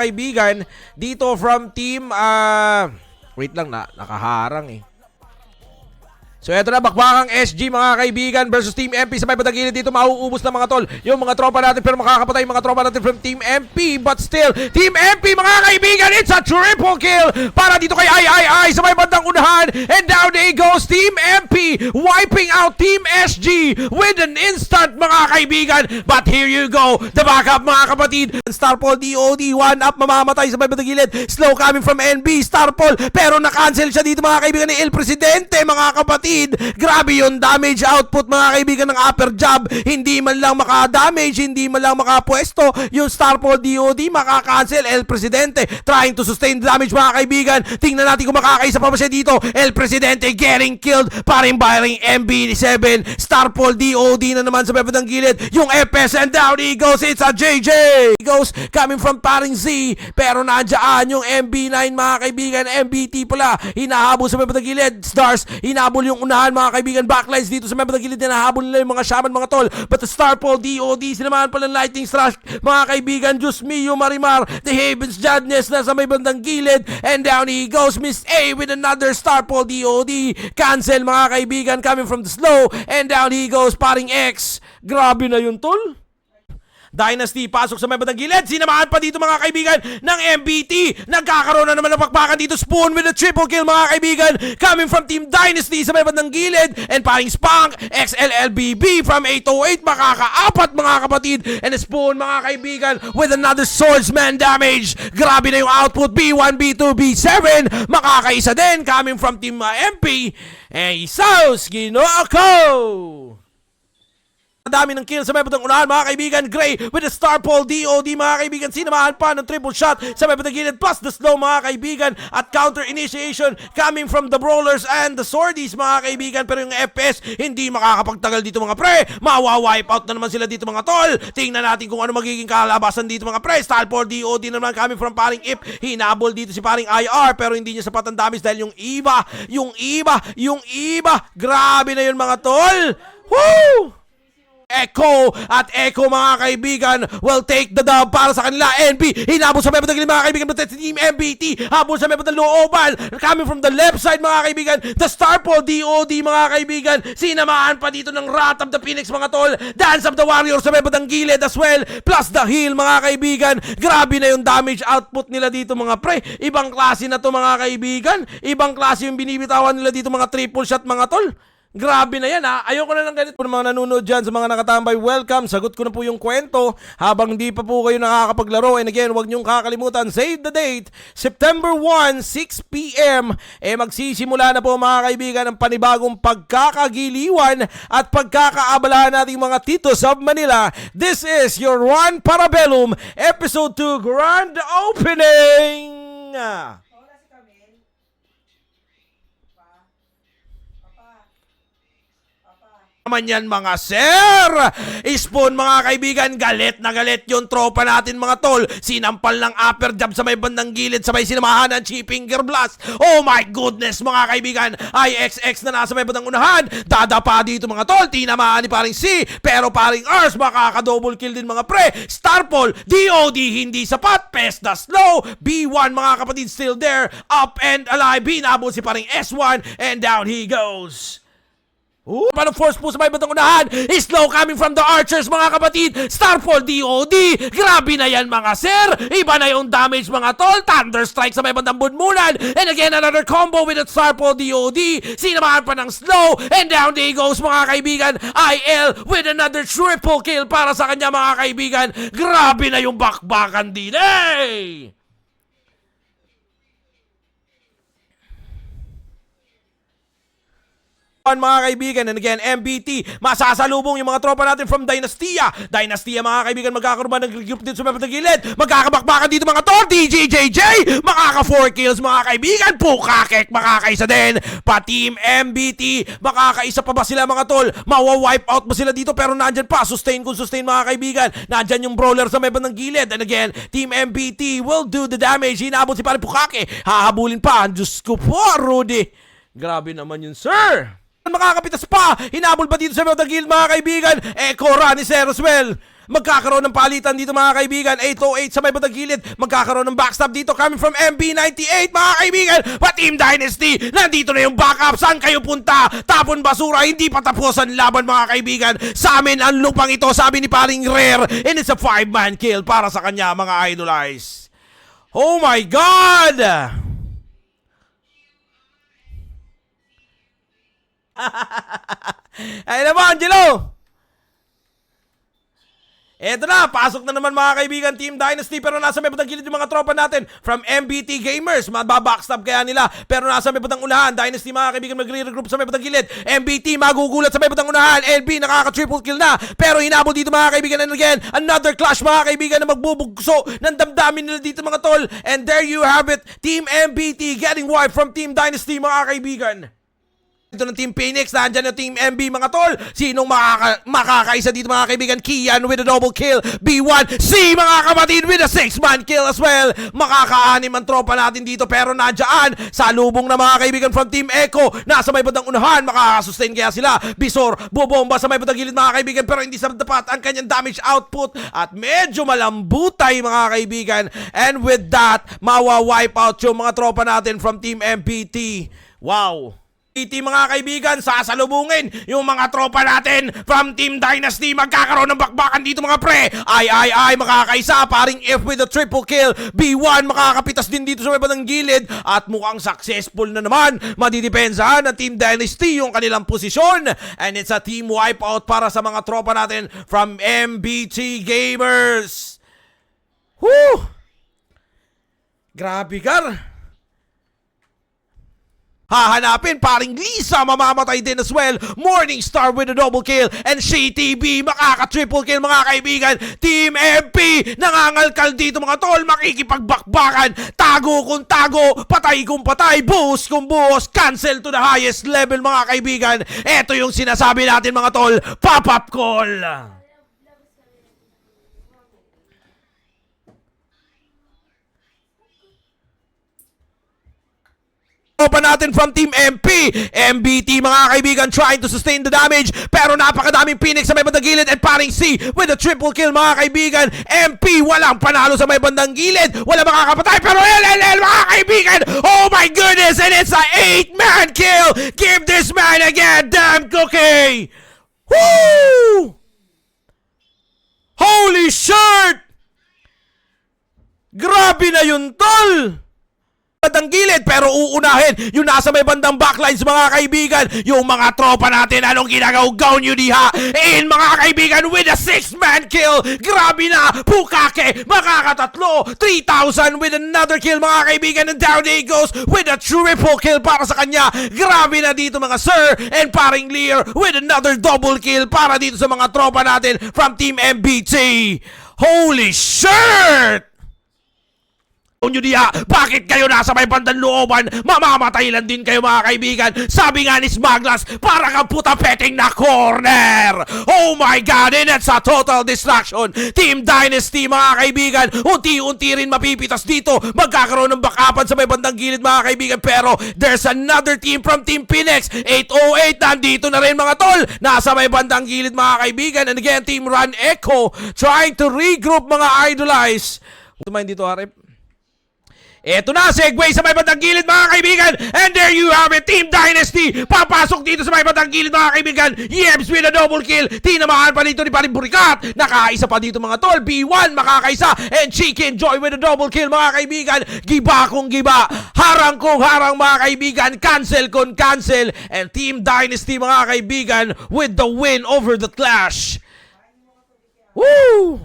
kaibigan dito from team ah wait lang na nakaharang eh. So eto na bakbakang SG mga kaibigan versus Team MP sa may batagilid dito mauubos na mga tol yung mga tropa natin pero makakapatay mga tropa natin from Team MP but still Team MP mga kaibigan it's a triple kill para dito kay III sa may bandang unahan. And down they goes Team MP wiping out Team SG with an instant mga kaibigan. But here you go the backup mga kapatid. Starpol DOD one up mamamatay sa may batagilid slow coming from NB Starpol pero na-cancel siya dito mga kaibigan ni El Presidente mga kapatid grabe yung damage output mga kaibigan ng upper jab hindi man lang maka-damage hindi man lang makapwesto yung Starpol DOD maka-cancel El Presidente trying to sustain damage mga kaibigan. Tingnan natin kung makakaisa pa ba siya dito. El Presidente getting killed paring baring MB7 Starpol DOD na naman sa bebed ng gilid. Yung FS and down he goes it's a JJ he goes coming from paring Z pero nandiyan yung MB9 mga kaibigan. MBT pala hinahabol sa bebed ng gilid. Stars hinahabol yung unahan mga kaibigan backlines dito sa bebed ng gilid hinahabol nila yung mga shaman mga tol. But the Starpol DOD sinamahan pala ng lightning slash. Mga kaibigan Diyos mio Marimar. The Havens Jadness na sa may bandang gilid. And down he goes Miss A with another Starpol DOD cancel mga kaibigan coming from the slow and down he goes paring X. Grabe na yun tol Dynasty pasok sa may bandang gilid. Sinamahan pa dito mga kaibigan ng MBT. Nagkakaroon na naman ng pakpakan dito. Spoon with a triple kill mga kaibigan. Coming from Team Dynasty sa may bandang gilid. And paring Spunk, XLLBB from 808. Makakaapat mga kapatid. And Spoon mga kaibigan with another swordsman damage. Grabe na yung output. B1, B2, B7. Makakaisa din coming from Team uh, MP. And Isaus Ginoo Dami ng kill sa may batang unahan mga kaibigan. Gray with the star pole DOD mga kaibigan. Sinamahan pa ng triple shot sa may batang gilid. Plus the slow mga kaibigan. At counter initiation coming from the brawlers and the swordies mga kaibigan. Pero yung FPS hindi makakapagtagal dito mga pre. Mawawipe out na naman sila dito mga tol. Tingnan natin kung ano magiging kalabasan dito mga pre. Star pole DOD naman coming from paring IP. Hinabol dito si paring IR pero hindi niya sapat ang damage dahil yung iba, yung iba, yung iba. Grabe na yun mga tol. Woo! Echo. At Echo mga kaibigan will take the dub para sa kanila. NB hinabol sa ng mga kaibigan but team MBT habol sa mebot ng looban coming from the left side mga kaibigan the Starpole DOD mga kaibigan. Sinamahan pa dito ng Wrath of the Phoenix mga tol. Dance of the Warriors sa mebot ng gilid as well. Plus the heal mga kaibigan. Grabe na yung damage output nila dito mga pre. Ibang klase na to mga kaibigan. Ibang klase yung binibitawan nila dito mga triple shot mga tol Grabe na yan ha. Ayoko na ng ganito po ng mga nanonood dyan sa mga nakatambay. Welcome. Sagot ko na po yung kwento habang di pa po kayo nakakapaglaro. And again, huwag niyong kakalimutan. Save the date. September 1, 6pm. Eh magsisimula na po mga kaibigan ng panibagong pagkakagiliwan at pagkakaabalahan nating mga titos of Manila. This is your Juan Parabellum Episode 2 Grand Opening. Naman yan mga sir! Spoon mga kaibigan, galit na galit yung tropa natin mga tol. Sinampal ng upper jab sa may bandang gilid sabay sinamahan ng cheap finger blast. Oh my goodness mga kaibigan, IXX na nasa may bandang unahan. Dadapa dito mga tol, tinamaan ni paring C. Pero paring Ars makaka-double kill din mga pre. Starpol, DOD hindi sapat. Pes the slow. B1 mga kapatid still there. Up and alive. Binabol si paring S1 and down he goes. Ooh, paano force po sa may batang unahan? Slow coming from the archers mga kapatid. Starfall DOD. Grabe na yan mga sir. Iba na yung damage mga tol. Thunder strike sa may bandang bunmunan. And again another combo with the Starfall DOD. Sinamahan pa ng slow. And down they goes mga kaibigan. IL with another triple kill para sa kanya mga kaibigan. Grabe na yung bakbakan din eh. On mga kaibigan. And again MBT masasalubong yung mga tropa natin from Dynastia. Dynastia mga kaibigan magkakaroon ng group dito sa mga gilid? Magkakabakbakan dito mga tol! DJJJ makaka 4 kills mga kaibigan! Pukakek makakaisa din! Pa team MBT makakaisa pa ba sila mga tol? Mawa-wipe out ba sila dito? Pero nandyan pa sustain kung sustain mga kaibigan. Nandyan yung brawler sa may bandang gilid. And again team MBT will do the damage. Hinabot si pare Pukake. Hahabulin pa. Diyos ko po Rudy. Grabe naman yun sir makakapitas pa! Hinabol pa dito sa guild mga kaibigan! Echo Rani Seroswell! Magkakaroon ng palitan dito mga kaibigan. 808 sa may batang gilid. Magkakaroon ng backstab dito coming from MB98 mga kaibigan. But Team Dynasty, nandito na yung backup. Saan kayo punta? Tapon basura. Hindi pa tapos ang laban mga kaibigan. Sa amin ang lupang ito. Sabi ni paring Rare. And it's a five-man kill para sa kanya mga idolize. Oh my God! Ay naman, Angelo! Eto na, pasok na naman mga kaibigan Team Dynasty pero nasa may batang gilid yung mga tropa natin from MBT Gamers. Mababackstab kaya nila pero nasa may batang unahan. Dynasty mga kaibigan magre-regroup sa may batang gilid. MBT magugulat sa may batang unahan. LB nakaka-triple kill na pero hinabol dito mga kaibigan and again another clash mga kaibigan na magbubugso ng damdamin nila dito mga tol. And there you have it. Team MBT getting wiped from Team Dynasty mga kaibigan. Ito ng Team Phoenix, nandyan yung Team MB mga tol. Sinong makaka makakaisa dito mga kaibigan? Kian with a double kill. B1, C mga kapatid with a six-man kill as well. Makakaanim ang tropa natin dito pero nandyan sa lubong na mga kaibigan from Team Echo. Nasa may bandang unahan, makakasustain kaya sila. Bisor, bubomba sa may bandang gilid mga kaibigan pero hindi sa dapat ang kanyang damage output at medyo malambutay mga kaibigan. And with that, mawa-wipe out yung mga tropa natin from Team MPT. Wow! Iti mga kaibigan, sasalubungin yung mga tropa natin from Team Dynasty. Magkakaroon ng bakbakan dito mga pre. Ay, ay, ay, makakaisa. Paring F with a triple kill. B1, makakapitas din dito sa may bandang gilid. At mukhang successful na naman. Madidepensahan ng Team Dynasty yung kanilang posisyon. And it's a team wipeout para sa mga tropa natin from MBT Gamers. Woo! Grabe, Gar. Hahanapin, paring Lisa mamamatay din as well. Morningstar with a double kill. And CTB makaka-triple kill mga kaibigan. Team MP nangangalkal dito mga tol. Makikipagbakbakan. Tago kung tago. Patay kung patay. Buhos kung buhos. Cancel to the highest level mga kaibigan. Ito yung sinasabi natin mga tol. Pop-up call. Tropa natin from Team MP. MBT mga kaibigan trying to sustain the damage. Pero napakadaming Phoenix sa may bandang gilid and paring C with a triple kill mga kaibigan. MP walang panalo sa may bandang gilid. Wala makakapatay pero LLL mga kaibigan. Oh my goodness and it's a 8-man kill. Give this man again damn cookie. Woo! Holy shirt! Grabe na yun, tol! Bandang gilid pero uunahin yung nasa may bandang backlines mga kaibigan yung mga tropa natin anong ginagaw? Nyo diha in mga kaibigan with a six man kill. Grabe na Pukake makakatatlo. 3,000 with another kill mga kaibigan and down he goes with a triple kill para sa kanya. Grabe na dito mga sir and paring Lear with another double kill para dito sa mga tropa natin from team MBT holy shirt nyo diya, bakit kayo nasa may bandang looban? Mamamatay lang din kayo mga kaibigan. Sabi nga ni Smaglas, para kang puta petting na corner. Oh my God, and it's a total distraction. Team Dynasty mga kaibigan, unti-unti rin mapipitas dito. Magkakaroon ng backupan sa may bandang gilid mga kaibigan. Pero there's another team from Team Phoenix. 808, nandito na rin mga tol. Nasa may bandang gilid mga kaibigan. And again, Team Run Echo trying to regroup mga idolize. Tumayin dito, Arep. Eto na, segue sa may bandang gilid mga kaibigan. And there you have it, Team Dynasty. Papasok dito sa may bandang gilid mga kaibigan. Yebs with a double kill. Tinamaan pa dito ni Paring Burikat. Nakaisa pa dito mga tol. B1 makakaisa. And Chicken Joy with a double kill mga kaibigan. Giba kong giba. Harang kong harang mga kaibigan. Cancel kong cancel. And Team Dynasty mga kaibigan with the win over the Clash. Woo!